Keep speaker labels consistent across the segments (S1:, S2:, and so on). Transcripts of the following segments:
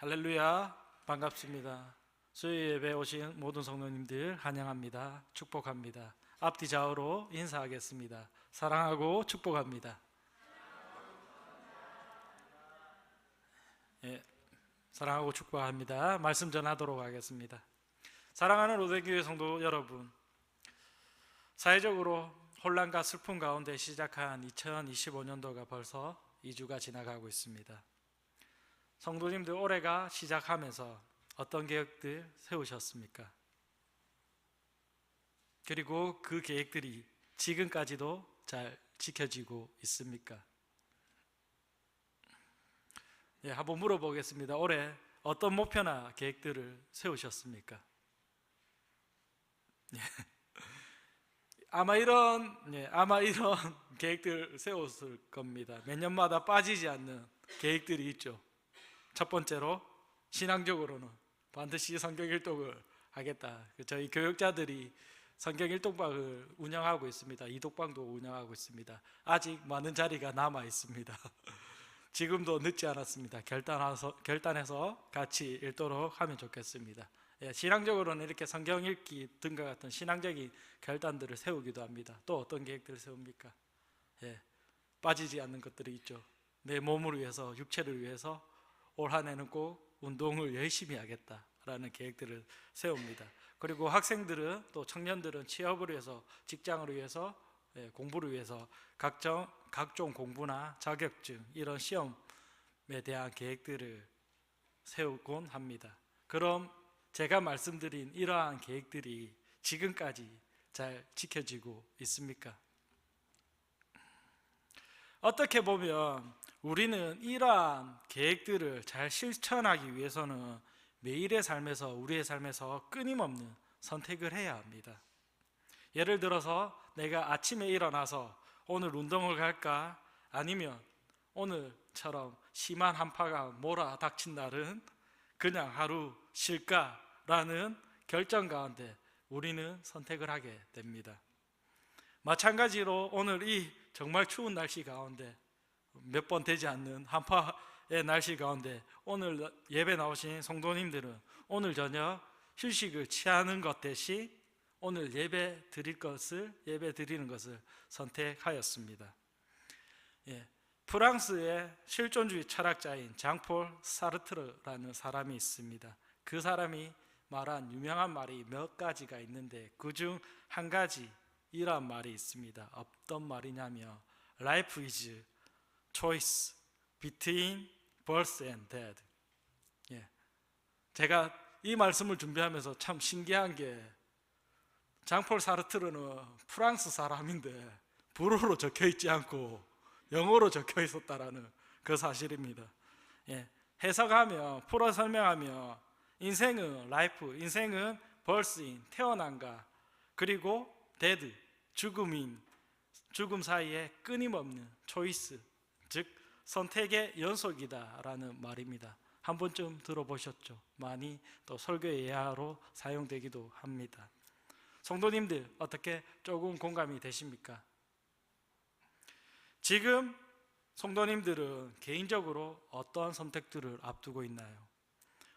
S1: 할렐루야 반갑습니다. 수요 예배 오신 모든 성도님들 환영합니다. 축복합니다. 앞뒤 좌우로 인사하겠습니다. 사랑하고 축복합니다. 예, 사랑하고 축복합니다. 말씀 전하도록 하겠습니다. 사랑하는 로데교회 성도 여러분, 사회적으로 혼란과 슬픔 가운데 시작한 2025년도가 벌써 2주가 지나가고 있습니다. 성도님들 올해가 시작하면서 어떤 계획들 세우셨습니까? 그리고 그 계획들이 지금까지도 잘 지켜지고 있습니까? 예, 한번 물어보겠습니다. 올해 어떤 목표나 계획들을 세우셨습니까? 예. 아마 이런 예, 아마 이런 계획들 세웠을 겁니다. 몇 년마다 빠지지 않는 계획들이 있죠. 첫 번째로 신앙적으로는 반드시 성경 일독을 하겠다. 그 저희 교육자들이 성경 일독방을 운영하고 있습니다. 이독방도 운영하고 있습니다. 아직 많은 자리가 남아 있습니다. 지금도 늦지 않았습니다. 결단해서 결단해서 같이 읽도록 하면 좋겠습니다. 예, 신앙적으로는 이렇게 성경 읽기 등과 같은 신앙적인 결단들을 세우기도 합니다. 또 어떤 계획들을 세웁니까? 예, 빠지지 않는 것들이 있죠. 내 몸을 위해서, 육체를 위해서 올 한 해는 꼭 운동을 열심히 하겠다라는 계획들을 세웁니다. 그리고 학생들은 또 청년들은 취업을 위해서, 직장을 위해서, 예, 공부를 위해서 각종 각종 공부나 자격증 이런 시험에 대한 계획들을 세우곤 합니다. 그럼 제가 말씀드린 이러한 계획들이 지금까지 잘 지켜지고 있습니까? 어떻게 보면 우리는 이러한 계획들을 잘 실천하기 위해서는 매일의 삶에서 우리의 삶에서 끊임없는 선택을 해야 합니다. 예를 들어서 내가 아침에 일어나서 오늘 운동을 갈까 아니면 오늘처럼 심한 한파가 몰아닥친 날은 그냥 하루 쉴까라는 결정 가운데 우리는 선택을 하게 됩니다. 마찬가지로 오늘 이 정말 추운 날씨 가운데 몇 번 되지 않는 한파의 날씨 가운데 오늘 예배 나오신 성도님들은 오늘 저녁 휴식을 취하는 것 대신 오늘 예배 드릴 것을 예배 드리는 것을 선택하였습니다. 예, 프랑스의 실존주의 철학자인 장폴 사르트르라는 사람이 있습니다. 그 사람이 말한 유명한 말이 몇 가지가 있는데 그 중 한 가지 이러한 말이 있습니다. 어떤 말이냐면 Life is choice between birth and death. 예. 제가 이 말씀을 준비하면서 참 신기한 게 장폴 사르트르는 프랑스 사람인데 불어로 적혀 있지 않고 영어로 적혀 있었다라는 그 사실입니다. 예. 해석하면 풀어 설명하면 인생은 라이프, 인생은 벌스인 태어난가 그리고 데드 죽음인 죽음 사이에 끊임없는 초이스 즉 선택의 연속이다라는 말입니다. 한 번쯤 들어보셨죠? 많이 또 설교의 예화로 사용되기도 합니다. 성도님들 어떻게 조금 공감이 되십니까? 지금 성도님들은 개인적으로 어떠한 선택들을 앞두고 있나요?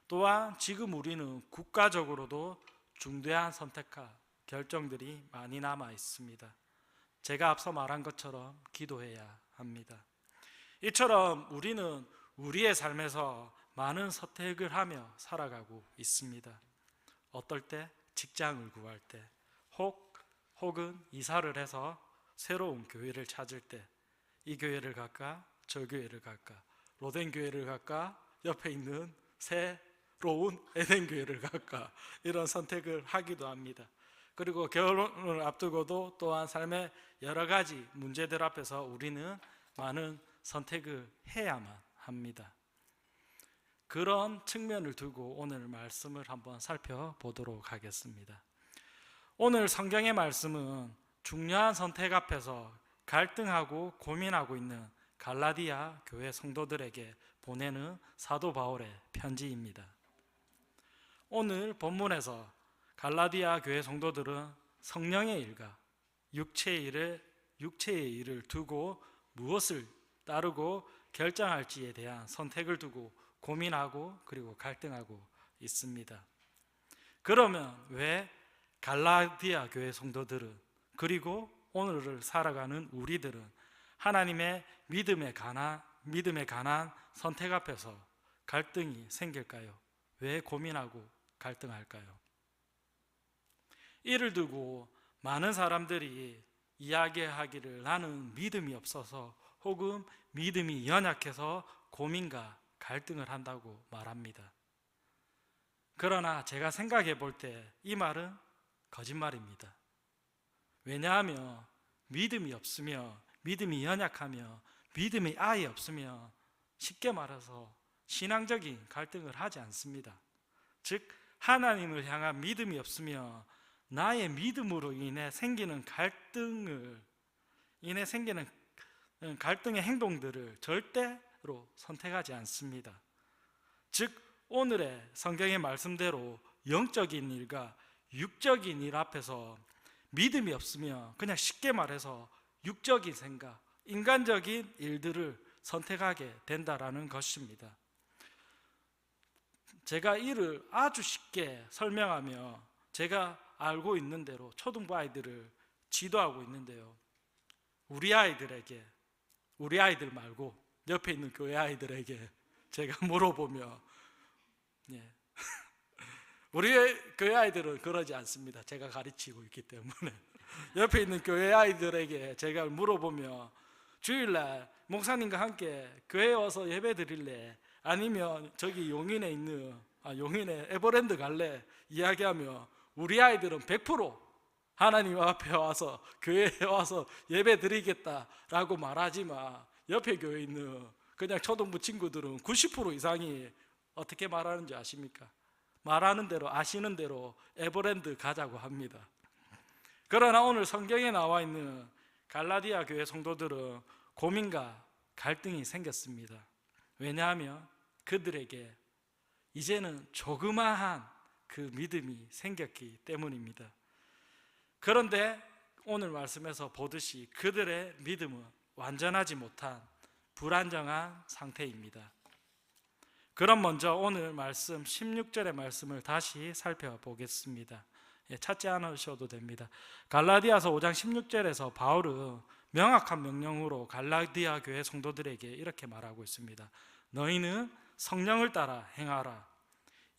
S1: 또한 지금 우리는 국가적으로도 중대한 선택과 결정들이 많이 남아 있습니다. 제가 앞서 말한 것처럼 기도해야 합니다. 이처럼 우리는 우리의 삶에서 많은 선택을 하며 살아가고 있습니다. 어떨 때 직장을 구할 때, 혹 혹은 이사를 해서 새로운 교회를 찾을 때, 이 교회를 갈까, 저 교회를 갈까, 로덴 교회를 갈까, 옆에 있는 새로운 에덴 교회를 갈까 이런 선택을 하기도 합니다. 그리고 결혼을 앞두고도 또한 삶의 여러 가지 문제들 앞에서 우리는 많은 선택을 해야만 합니다. 그런 측면을 두고 오늘 말씀을 한번 살펴보도록 하겠습니다. 오늘 성경의 말씀은 중요한 선택 앞에서 갈등하고 고민하고 있는 갈라디아 교회 성도들에게 보내는 사도 바울의 편지입니다. 오늘 본문에서 갈라디아 교회 성도들은 성령의 일과 육체의 일을 육체의 일을 두고 무엇을 따르고 결정할지에 대한 선택을 두고 고민하고 그리고 갈등하고 있습니다. 그러면 왜 갈라디아 교회 성도들은 그리고 오늘을 살아가는 우리들은 하나님의 믿음에 관한 믿음에 관한 선택 앞에서 갈등이 생길까요? 왜 고민하고 갈등할까요? 이를 두고 많은 사람들이 이야기하기를 나는 믿음이 없어서 혹은 믿음이 연약해서 고민과 갈등을 한다고 말합니다. 그러나 제가 생각해 볼 때 이 말은 거짓말입니다. 왜냐하면 믿음이 없으며 믿음이 연약하며 믿음이 아예 없으며 쉽게 말해서 신앙적인 갈등을 하지 않습니다. 즉 하나님을 향한 믿음이 없으며 나의 믿음으로 인해 생기는 갈등을 인해 생기는 갈등의 행동들을 절대로 선택하지 않습니다. 즉 오늘의 성경의 말씀대로 영적인 일과 육적인 일 앞에서 믿음이 없으면 그냥 쉽게 말해서 육적인 생각, 인간적인 일들을 선택하게 된다라는 것입니다. 제가 이를 아주 쉽게 설명하며 제가 알고 있는 대로 초등부 아이들을 지도하고 있는데요. 우리 아이들에게 우리 아이들 말고 옆에 있는 교회 아이들에게 제가 물어보며 예. 우리 교회 아이들은 그러지 않습니다. 제가 가르치고 있기 때문에 옆에 있는 교회 아이들에게 제가 물어보며 주일날 목사님과 함께 교회 와서 예배 드릴래? 아니면 저기 용인에 있는 아, 용인에 에버랜드 갈래? 이야기하며 우리 아이들은 100% 하나님 앞에 와서 교회에 와서 예배 드리겠다라고 말하지만 옆에 교회에 있는 그냥 초등부 친구들은 90% 이상이 어떻게 말하는지 아십니까? 말하는 대로 아시는 대로 에버랜드 가자고 합니다. 그러나 오늘 성경에 나와 있는 갈라디아 교회 성도들은 고민과 갈등이 생겼습니다. 왜냐하면 그들에게 이제는 조그마한 그 믿음이 생겼기 때문입니다. 그런데 오늘 말씀에서 보듯이 그들의 믿음은 완전하지 못한 불안정한 상태입니다. 그럼 먼저 오늘 말씀 16절의 말씀을 다시 살펴보겠습니다. 예, 찾지 않으셔도 됩니다. 갈라디아서 5장 16절에서 바울은 명확한 명령으로 갈라디아 교회 성도들에게 이렇게 말하고 있습니다. 너희는 성령을 따라 행하라.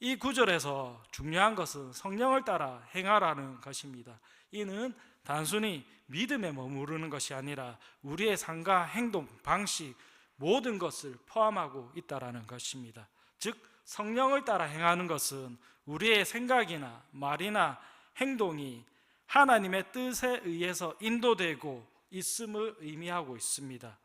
S1: 이 구절에서 중요한 것은 성령을 따라 행하라는 것입니다. 이는 단순히 믿음에 머무르는 것이 아니라 우리의 삶과 행동, 방식, 모든 것을 포함하고 있다라는 것입니다. 즉 성령을 따라 행하는 것은 우리의 생각이나 말이나 행동이 하나님의 뜻에 의해서 인도되고 있음을 의미하고 있습니다.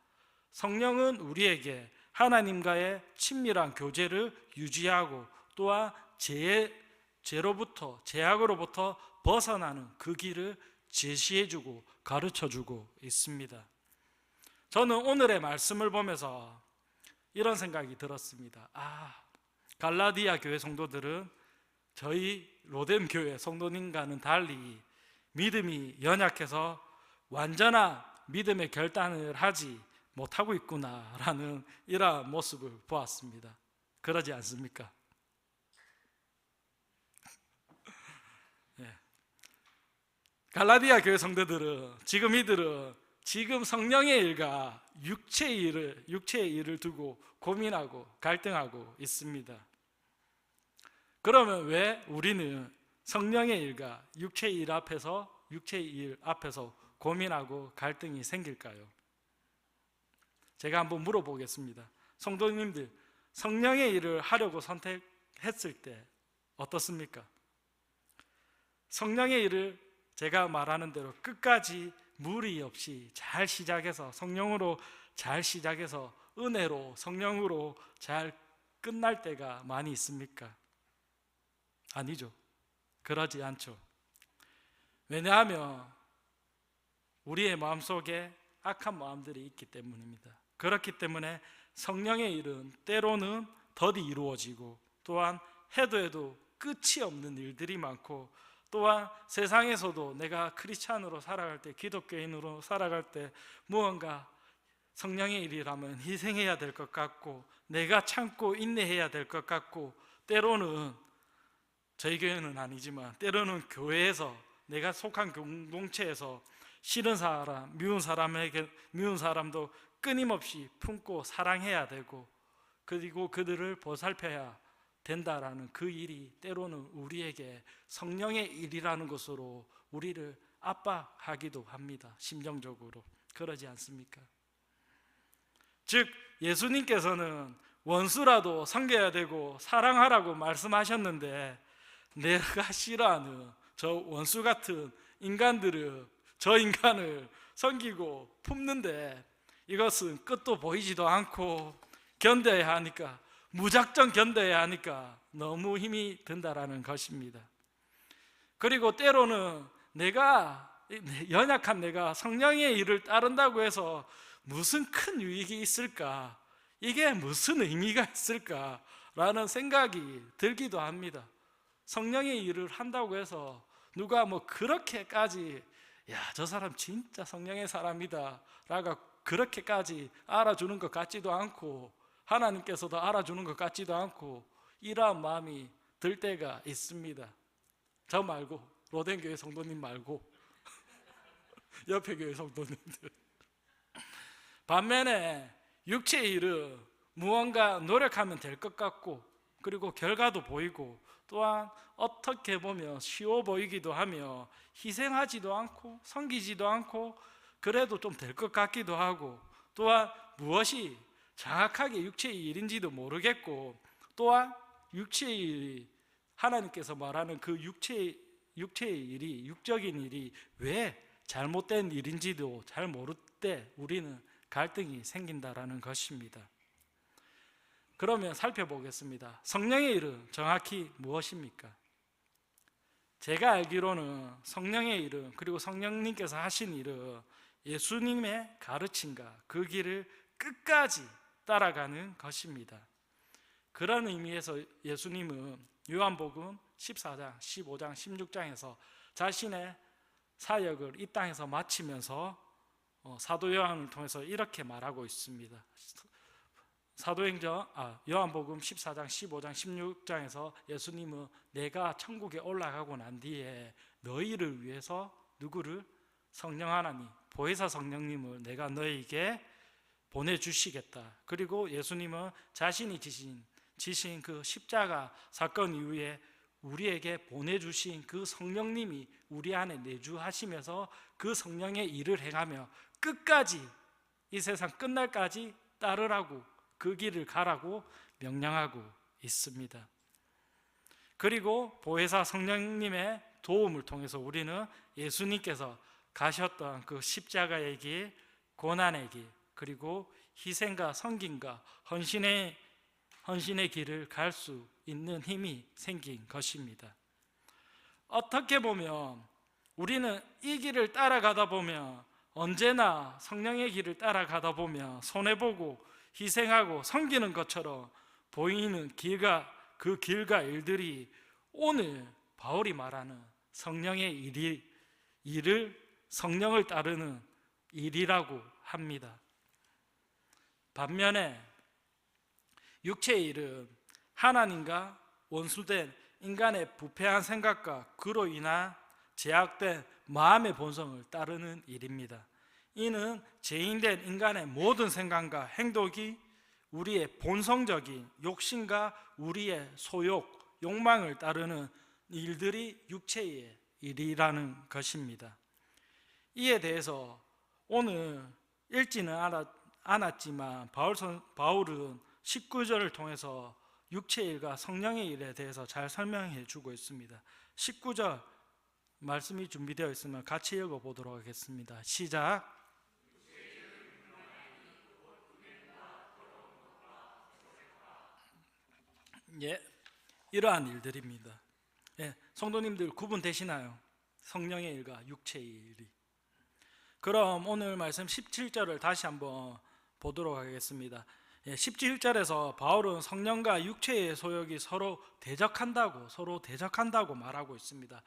S1: 성령은 우리에게 하나님과의 친밀한 교제를 유지하고 또한 죄, 죄로부터 죄악으로부터 벗어나는 그 길을 제시해주고 가르쳐주고 있습니다. 저는 오늘의 말씀을 보면서 이런 생각이 들었습니다. 아, 갈라디아 교회 성도들은 저희 로뎀 교회 성도님과는 달리 믿음이 연약해서 완전한 믿음의 결단을 하지 못하고 있구나라는 이러한 모습을 보았습니다. 그러지 않습니까? 갈라디아 교회 성도들은 지금 이들은 지금 성령의 일과 육체의 일을 육체의 일을 두고 고민하고 갈등하고 있습니다. 그러면 왜 우리는 성령의 일과 육체의 일 앞에서 육체의 일 앞에서 고민하고 갈등이 생길까요? 제가 한번 물어보겠습니다. 성도님들, 성령의 일을 하려고 선택했을 때 어떻습니까? 성령의 일을 제가 말하는 대로 끝까지 무리 없이 잘 시작해서 성령으로 잘 시작해서 은혜로 성령으로 잘 끝날 때가 많이 있습니까? 아니죠. 그러지 않죠. 왜냐하면 우리의 마음속에 악한 마음들이 있기 때문입니다. 그렇기 때문에 성령의 일은 때로는 더디 이루어지고 또한 해도 해도 끝이 없는 일들이 많고 또한 세상에서도 내가 크리스찬으로 살아갈 때 기독교인으로 살아갈 때 무언가 성령의 일이라면 희생해야 될 것 같고 내가 참고 인내해야 될 것 같고 때로는 저희 교회는 아니지만 때로는 교회에서 내가 속한 공동체에서 싫은 사람, 미운 사람에게 미운 사람도 끊임없이 품고 사랑해야 되고 그리고 그들을 보살펴야 된다라는 그 일이 때로는 우리에게 성령의 일이라는 것으로 우리를 압박하기도 합니다. 심정적으로 그러지 않습니까? 즉 예수님께서는 원수라도 섬겨야 되고 사랑하라고 말씀하셨는데 내가 싫어하는 저 원수 같은 인간들을 저 인간을 섬기고 품는데 이것은 끝도 보이지도 않고 견뎌야 하니까 무작정 견뎌야 하니까 너무 힘이 든다라는 것입니다. 그리고 때로는 내가 연약한 내가 성령의 일을 따른다고 해서 무슨 큰 유익이 있을까? 이게 무슨 의미가 있을까라는 생각이 들기도 합니다. 성령의 일을 한다고 해서 누가 뭐 그렇게까지 야, 저 사람 진짜 성령의 사람이다. 라고 그렇게까지 알아주는 것 같지도 않고 하나님께서도 알아주는 것 같지도 않고 이러한 마음이 들 때가 있습니다. 저 말고 로덴 교회 성도님 말고 옆에 교회 성도님들 반면에 육체의 일은 무언가 노력하면 될 것 같고 그리고 결과도 보이고 또한 어떻게 보면 쉬워 보이기도 하며 희생하지도 않고 섬기지도 않고 그래도 좀 될 것 같기도 하고 또한 무엇이 정확하게 육체의 일인지도 모르겠고 또한 육체의 일이 하나님께서 말하는 그 육체의 육체의 일이 육적인 일이 왜 잘못된 일인지도 잘 모를 때 우리는 갈등이 생긴다라는 것입니다. 그러면 살펴보겠습니다. 성령의 일은 정확히 무엇입니까? 제가 알기로는 성령의 일은 그리고 성령님께서 하신 일은 예수님의 가르침과 그 길을 끝까지 따라가는 것입니다. 그런 의미에서 예수님은 요한복음 14장, 15장, 16장에서 자신의 사역을 이 땅에서 마치면서 어, 사도 요한을 통해서 이렇게 말하고 있습니다. 사도행전 아 요한복음 14장, 15장, 16장에서 예수님은 내가 천국에 올라가고 난 뒤에 너희를 위해서 누구를 성령 하나님 보혜사 성령님을 내가 너희에게 보내 주시겠다. 그리고 예수님은 자신이 지신 지신 그 십자가 사건 이후에 우리에게 보내주신 그 성령님이 우리 안에 내주하시면서 그 성령의 일을 행하며 끝까지 이 세상 끝날까지 따르라고 그 길을 가라고 명령하고 있습니다. 그리고 보혜사 성령님의 도움을 통해서 우리는 예수님께서 가셨던 그 십자가의 길, 고난의 길, 그리고 희생과 성김과 헌신의 헌신의 길을 갈 수 있는 힘이 생긴 것입니다. 어떻게 보면 우리는 이 길을 따라가다 보면 언제나 성령의 길을 따라가다 보면 손해보고 희생하고 섬기는 것처럼 보이는 길과 그 길과 일들이 오늘 바울이 말하는 성령의 일이, 일을 성령을 따르는 일이라고 합니다. 반면에 육체의 일은 하나님과 원수된 인간의 부패한 생각과 그로 인한 제약된 마음의 본성을 따르는 일입니다. 이는 죄인된 인간의 모든 생각과 행동이 우리의 본성적인 욕심과 우리의 소욕, 욕망을 따르는 일들이 육체의 일이라는 것입니다. 이에 대해서 오늘 읽지는 않았 지만 바울은 19절을 통해서 육체의 일과 성령의 일에 대해서 잘 설명해 주고 있습니다. 19절 말씀이 준비되어 있으면 같이 읽어 보도록 하겠습니다. 시작. 예, 이러한 일들입니다. 예, 성도님들 구분되시나요? 성령의 일과 육체의 일이. 그럼 오늘 말씀 17절을 다시 한번 보도록 하겠습니다. 17절에서 예, 바울은 성령과 육체의 소욕이 서로 대적한다고 서로 대적한다고 말하고 있습니다.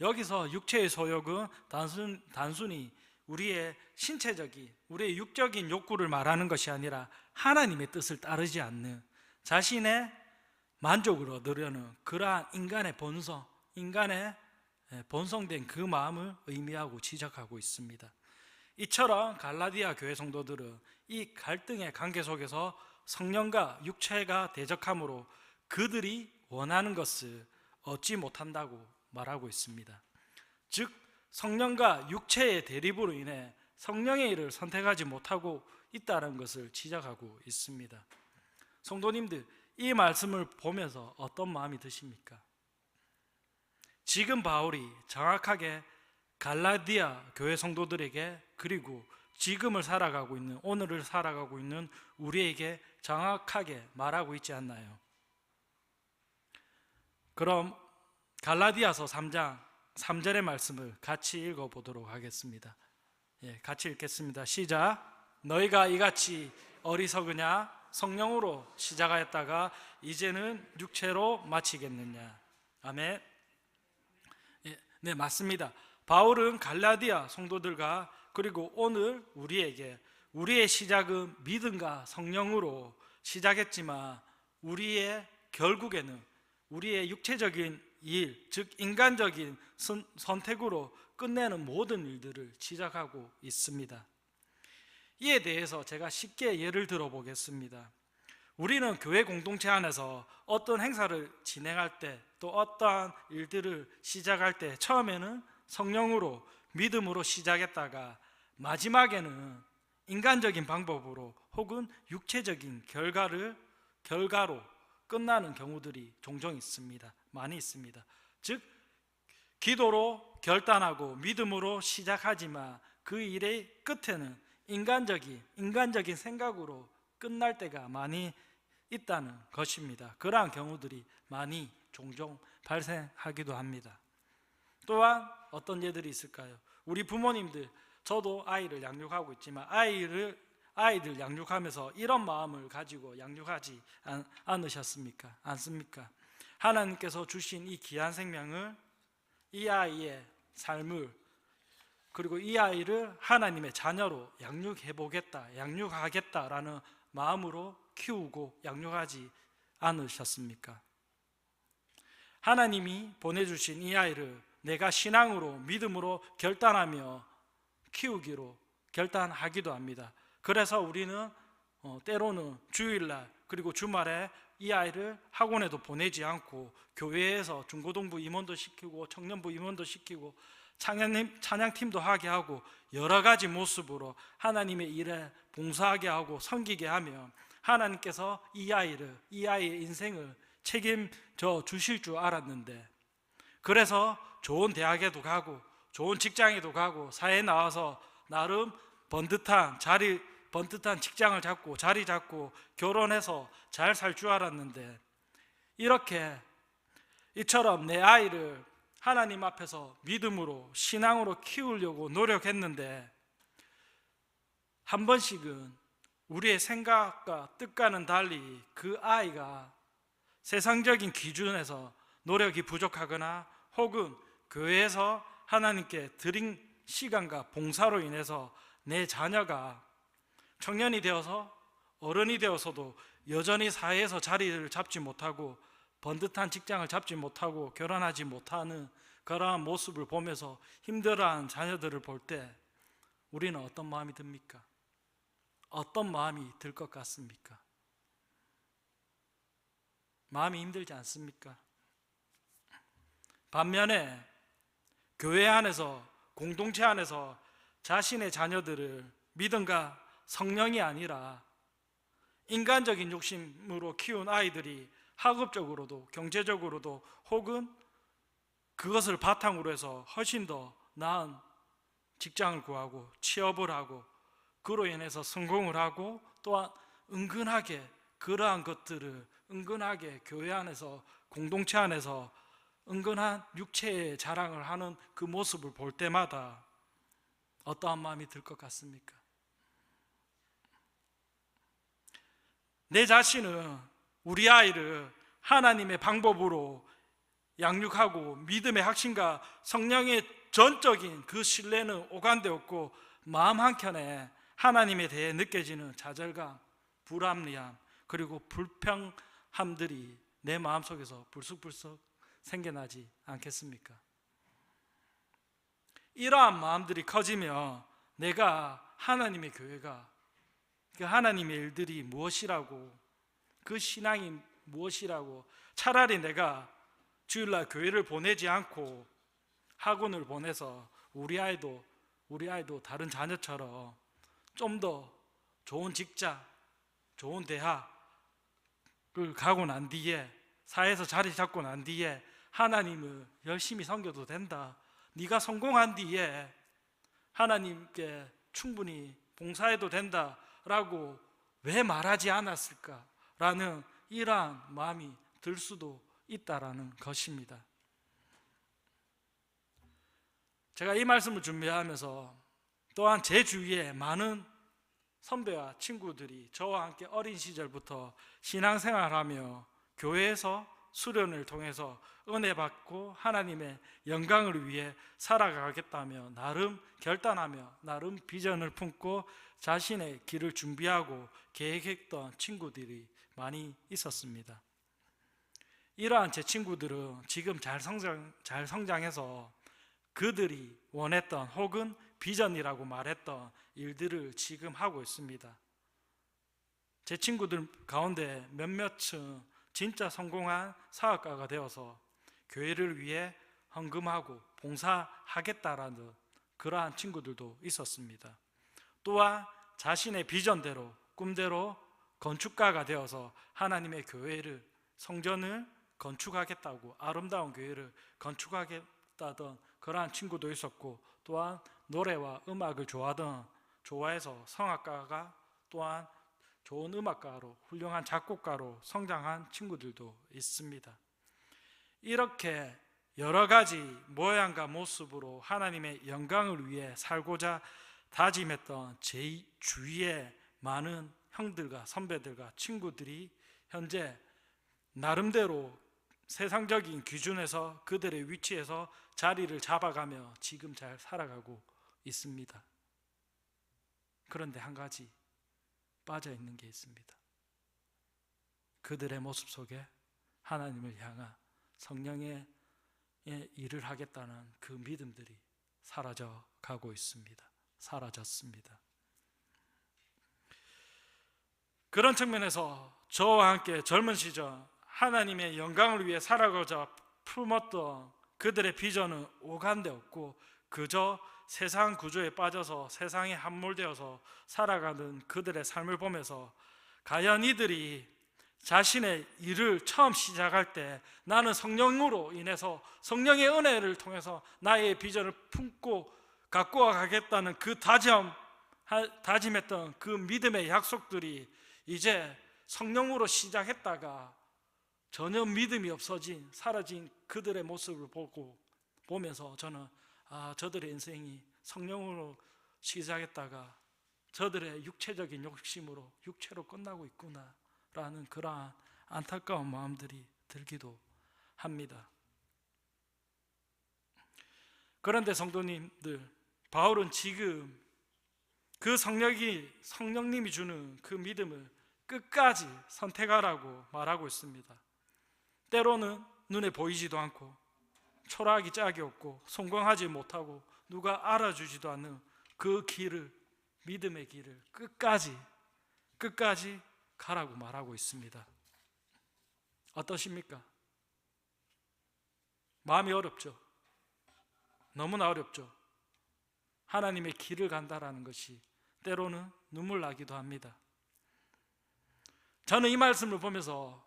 S1: 여기서 육체의 소욕은 단순 단순히 우리의 신체적인, 우리의 육적인 욕구를 말하는 것이 아니라 하나님의 뜻을 따르지 않는 자신의 만족을 얻으려는 그러한 인간의 본성, 인간의 예, 본성된 그 마음을 의미하고 지적하고 있습니다. 이처럼 갈라디아 교회 성도들은 이 갈등의 관계 속에서 성령과 육체가 대적함으로 그들이 원하는 것을 얻지 못한다고 말하고 있습니다. 즉 성령과 육체의 대립으로 인해 성령의 일을 선택하지 못하고 있다는 것을 지적하고 있습니다. 성도님들 이 말씀을 보면서 어떤 마음이 드십니까? 지금 바울이 정확하게 갈라디아 교회 성도들에게 그리고 지금을 살아가고 있는 오늘을 살아가고 있는 우리에게 정확하게 말하고 있지 않나요? 그럼 갈라디아서 3장 3절의 말씀을 같이 읽어 보도록 하겠습니다. 예, 같이 읽겠습니다. 시작. 너희가 이같이 어리석으냐 성령으로 시작하였다가 이제는 육체로 마치겠느냐. 아멘. 예, 네, 맞습니다. 바울은 갈라디아 성도들과 그리고 오늘 우리에게 우리의 시작은 믿음과 성령으로 시작했지만 우리의 결국에는 우리의 육체적인 일, 즉 인간적인 선, 선택으로 끝내는 모든 일들을 지적하고 있습니다. 이에 대해서 제가 쉽게 예를 들어 보겠습니다. 우리는 교회 공동체 안에서 어떤 행사를 진행할 때 또 어떠한 일들을 시작할 때 처음에는 성령으로 믿음으로 시작했다가 마지막에는 인간적인 방법으로 혹은 육체적인 결과를 결과로 끝나는 경우들이 종종 있습니다. 많이 있습니다. 즉 기도로 결단하고 믿음으로 시작하지만 그 일의 끝에는 인간적인 인간적인 생각으로 끝날 때가 많이 있다는 것입니다. 그러한 경우들이 많이 종종 발생하기도 합니다. 또한 어떤 예들이 있을까요? 우리 부모님들 저도 아이를 양육하고 있지만 아이를 아이들 양육하면서 이런 마음을 가지고 양육하지 않, 않으셨습니까? 않습니까? 하나님께서 주신 이 귀한 생명을 이 아이의 삶을 그리고 이 아이를 하나님의 자녀로 양육해 보겠다, 양육하겠다라는 마음으로 키우고 양육하지 않으셨습니까? 하나님이 보내주신 이 아이를 내가 신앙으로 믿음으로 결단하며 키우기로 결단하기도 합니다. 그래서 우리는 어, 때로는 주일날 그리고 주말에 이 아이를 학원에도 보내지 않고 교회에서 중고등부 임원도 시키고 청년부 임원도 시키고 찬양, 찬양팀도 하게 하고 여러 가지 모습으로 하나님의 일에 봉사하게 하고 섬기게 하며 하나님께서 이 아이를 이 아이의 인생을 책임져 주실 줄 알았는데 그래서 좋은 대학에도 가고 좋은 직장에도 가고 사회에 나와서 나름 번듯한 자리 번듯한 직장을 잡고 자리 잡고 결혼해서 잘 살 줄 알았는데 이렇게 이처럼 내 아이를 하나님 앞에서 믿음으로 신앙으로 키우려고 노력했는데 한 번씩은 우리의 생각과 뜻과는 달리 그 아이가 세상적인 기준에서 노력이 부족하거나 혹은 교회에서 하나님께 드린 시간과 봉사로 인해서 내 자녀가 청년이 되어서 어른이 되어서도 여전히 사회에서 자리를 잡지 못하고 번듯한 직장을 잡지 못하고 결혼하지 못하는 그러한 모습을 보면서 힘들어하는 자녀들을 볼 때 우리는 어떤 마음이 듭니까? 어떤 마음이 들 것 같습니까? 마음이 힘들지 않습니까? 반면에 교회 안에서 공동체 안에서 자신의 자녀들을 믿음과 성령이 아니라 인간적인 욕심으로 키운 아이들이 학업적으로도 경제적으로도 혹은 그것을 바탕으로 해서 훨씬 더 나은 직장을 구하고 취업을 하고 그로 인해서 성공을 하고 또한 은근하게 그러한 것들을 은근하게 교회 안에서 공동체 안에서 은근한 육체의 자랑을 하는 그 모습을 볼 때마다 어떠한 마음이 들 것 같습니까? 내 자신은 우리 아이를 하나님의 방법으로 양육하고 믿음의 확신과 성령의 전적인 그 신뢰는 오간되었고 마음 한켠에 하나님에 대해 느껴지는 좌절감, 불합리함, 그리고 불평함들이 내 마음속에서 불쑥불쑥 생겨나지 않겠습니까? 이러한 마음들이 커지며 내가 하나님의 교회가 그 하나님의 일들이 무엇이라고 그 신앙이 무엇이라고 차라리 내가 주일날 교회를 보내지 않고 학원을 보내서 우리 아이도 우리 아이도 다른 자녀처럼 좀 더 좋은 직장, 좋은 대학을 가고 난 뒤에 사회에서 자리 잡고 난 뒤에 하나님을 열심히 섬겨도 된다. 네가 성공한 뒤에 하나님께 충분히 봉사해도 된다라고 왜 말하지 않았을까라는 이러한 마음이 들 수도 있다라는 것입니다. 제가 이 말씀을 준비하면서 또한 제 주위에 많은 선배와 친구들이 저와 함께 어린 시절부터 신앙생활하며 교회에서 수련을 통해서 은혜 받고 하나님의 영광을 위해 살아가겠다며 나름 결단하며 나름 비전을 품고 자신의 길을 준비하고 계획했던 친구들이 많이 있었습니다. 이러한 제 친구들은 지금 잘 성장 잘 성장해서 그들이 원했던 혹은 비전이라고 말했던 일들을 지금 하고 있습니다. 제 친구들 가운데 몇몇은 진짜 성공한 사업가가 되어서 교회를 위해 헌금하고 봉사하겠다라는 그러한 친구들도 있었습니다. 또한 자신의 비전대로 꿈대로 건축가가 되어서 하나님의 교회를 성전을 건축하겠다고 아름다운 교회를 건축하겠다던 그러한 친구도 있었고 또한 노래와 음악을 좋아하던 좋아해서 성악가가 또한 좋은 음악가로 훌륭한 작곡가로 성장한 친구들도 있습니다. 이렇게 여러 가지 모양과 모습으로 하나님의 영광을 위해 살고자 다짐했던 제 주위의 많은 형들과 선배들과 친구들이 현재 나름대로 세상적인 기준에서 그들의 위치에서 자리를 잡아가며 지금 잘 살아가고 있습니다. 그런데 한 가지 빠져 있는 게 있습니다. 그들의 모습 속에 하나님을 향한 성령의 일을 하겠다는 그 믿음들이 사라져 가고 있습니다. 사라졌습니다. 그런 측면에서 저와 함께 젊은 시절 하나님의 영광을 위해 살아가자 품었던 그들의 비전은 오간데 없고 그저 세상 구조에 빠져서 세상에 함몰되어서 살아가는 그들의 삶을 보면서 과연 이들이 자신의 일을 처음 시작할 때 나는 성령으로 인해서 성령의 은혜를 통해서 나의 비전을 품고 갖고 가겠다는 그 다짐, 다짐했던 그 믿음의 약속들이 이제 성령으로 시작했다가 전혀 믿음이 없어진 사라진 그들의 모습을 보고 보면서 저는 아 저들의 인생이 성령으로 시작했다가 저들의 육체적인 욕심으로 육체로 끝나고 있구나라는 그러한 안타까운 마음들이 들기도 합니다. 그런데 성도님들 바울은 지금 그 성령이 성령님이 주는 그 믿음을 끝까지 선택하라고 말하고 있습니다. 때로는 눈에 보이지도 않고 초라하기 짝이 없고 성공하지 못하고 누가 알아주지도 않는 그 길을 믿음의 길을 끝까지 끝까지 가라고 말하고 있습니다. 어떠십니까? 마음이 어렵죠. 너무나 어렵죠. 하나님의 길을 간다라는 것이 때로는 눈물 나기도 합니다. 저는 이 말씀을 보면서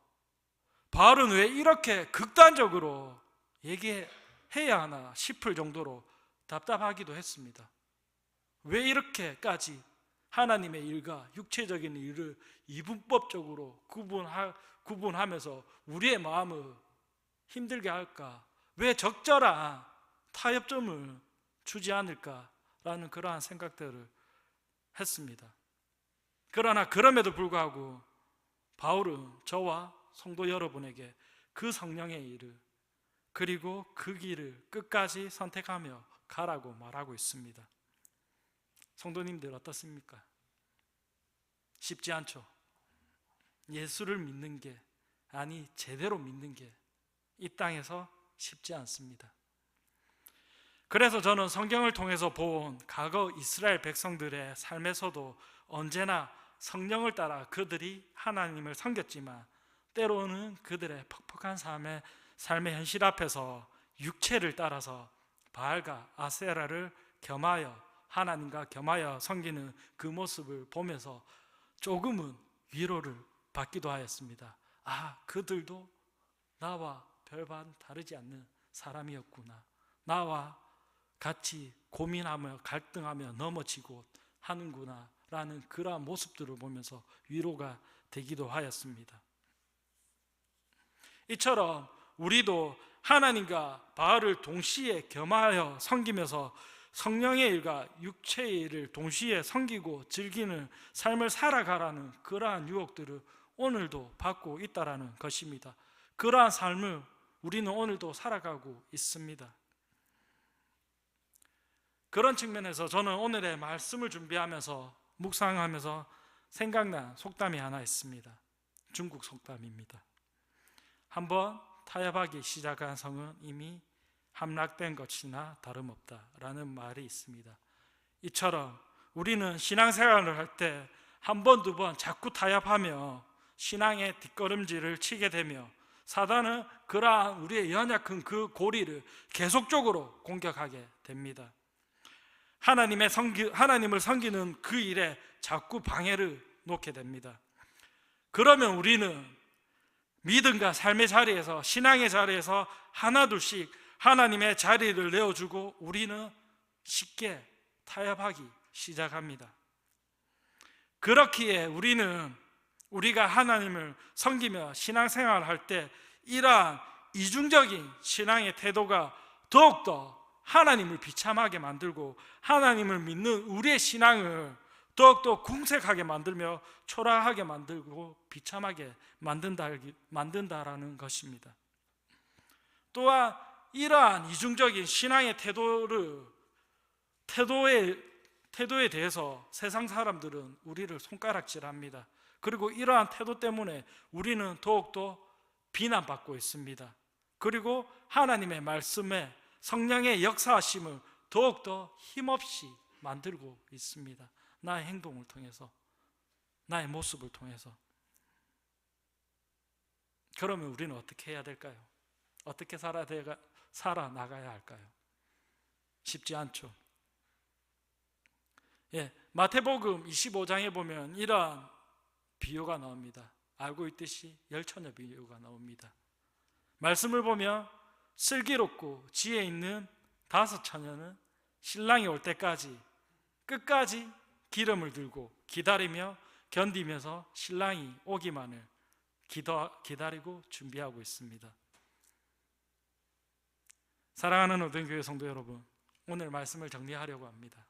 S1: 바울은 왜 이렇게 극단적으로 얘기해야 하나 싶을 정도로 답답하기도 했습니다. 왜 이렇게까지 하나님의 일과 육체적인 일을 이분법적으로 구분하, 구분하면서 우리의 마음을 힘들게 할까? 왜 적절한 타협점을 주지 않을까라는 그러한 생각들을 했습니다. 그러나 그럼에도 불구하고 바울은 저와 성도 여러분에게 그 성령의 일을 그리고 그 길을 끝까지 선택하며 가라고 말하고 있습니다. 성도님들 어떻습니까? 쉽지 않죠. 예수를 믿는 게 아니 제대로 믿는 게 이 땅에서 쉽지 않습니다. 그래서 저는 성경을 통해서 본 과거 이스라엘 백성들의 삶에서도 언제나 성령을 따라 그들이 하나님을 섬겼지만 때로는 그들의 퍽퍽한 삶의 삶의 현실 앞에서 육체를 따라서 바알과 아세라를 겸하여 하나님과 겸하여 섬기는 그 모습을 보면서 조금은 위로를 받기도 하였습니다. 아, 그들도 나와 별반 다르지 않는 사람이었구나. 나와 같이 고민하며 갈등하며 넘어지고 하는구나. 라는 그러한 모습들을 보면서 위로가 되기도 하였습니다. 이처럼 우리도 하나님과 바알을 동시에 겸하여 섬기면서 성령의 일과 육체의 일을 동시에 섬기고 즐기는 삶을 살아가라는 그러한 유혹들을 오늘도 받고 있다라는 것입니다. 그러한 삶을 우리는 오늘도 살아가고 있습니다. 그런 측면에서 저는 오늘의 말씀을 준비하면서 묵상하면서 생각난 속담이 하나 있습니다. 중국 속담입니다. 한번 타협하기 시작한 성은 이미 함락된 것이나 다름없다라는 말이 있습니다. 이처럼 우리는 신앙생활을 할 때 한 번, 두 번 자꾸 타협하며 신앙의 뒷걸음질을 치게 되며 사단은 그러한 우리의 연약한 그 고리를 계속적으로 공격하게 됩니다. 하나님의 성기, 하나님을 섬기는 그 일에 자꾸 방해를 놓게 됩니다. 그러면 우리는 믿음과 삶의 자리에서 신앙의 자리에서 하나둘씩 하나님의 자리를 내어주고 우리는 쉽게 타협하기 시작합니다. 그렇기에 우리는 우리가 하나님을 섬기며 신앙생활을 할 때 이러한 이중적인 신앙의 태도가 더욱더 하나님을 비참하게 만들고 하나님을 믿는 우리의 신앙을 더욱더 궁색하게 만들며 초라하게 만들고 비참하게 만든다, 만든다라는 것입니다. 또한 이러한 이중적인 신앙의 태도를 태도에 태도에 대해서 세상 사람들은 우리를 손가락질합니다. 그리고 이러한 태도 때문에 우리는 더욱더 비난받고 있습니다. 그리고 하나님의 말씀에 성령의 역사하심을 더욱더 힘없이 만들고 있습니다. 나의 행동을 통해서, 나의 모습을 통해서. 그러면 우리는 어떻게 해야 될까요? 어떻게 살아나가야 할까요? 쉽지 않죠. 예, 마태복음 25장에 보면 이러한 비유가 나옵니다. 알고 있듯이 열처녀 비유가 나옵니다. 말씀을 보면 슬기롭고 지혜 있는 다섯 처녀는 신랑이 올 때까지 끝까지 기름을 들고 기다리며 견디면서 신랑이 오기만을 기다리고 준비하고 있습니다. 사랑하는 오든교회 성도 여러분, 오늘 말씀을 정리하려고 합니다.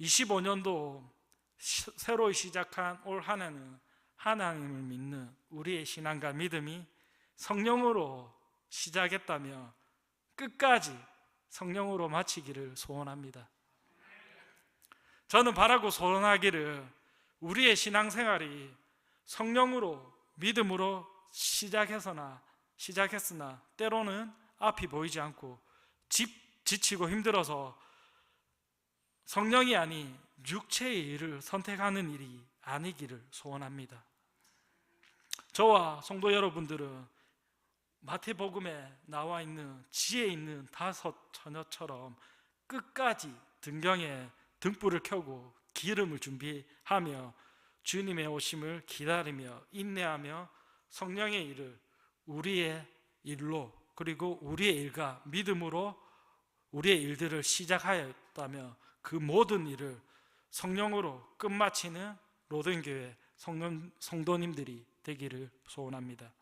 S1: 25년도 새로 시작한 올 한 해는 하나님을 믿는 우리의 신앙과 믿음이 성령으로 시작했다며 끝까지 성령으로 마치기를 소원합니다. 저는 바라고 소원하기를 우리의 신앙생활이 성령으로 믿음으로 시작해서나 시작했으나 때로는 앞이 보이지 않고 지, 지치고 힘들어서 성령이 아닌 육체의 일을 선택하는 일이 아니기를 소원합니다. 저와 성도 여러분들은 마태복음에 나와 있는 지혜 있는 다섯 처녀처럼 끝까지 등경에 등불을 켜고 기름을 준비하며 주님의 오심을 기다리며 인내하며 성령의 일을 우리의 일로 그리고 우리의 일과 믿음으로 우리의 일들을 시작하였다며 그 모든 일을 성령으로 끝마치는 로든교회 성도님들이 되기를 소원합니다.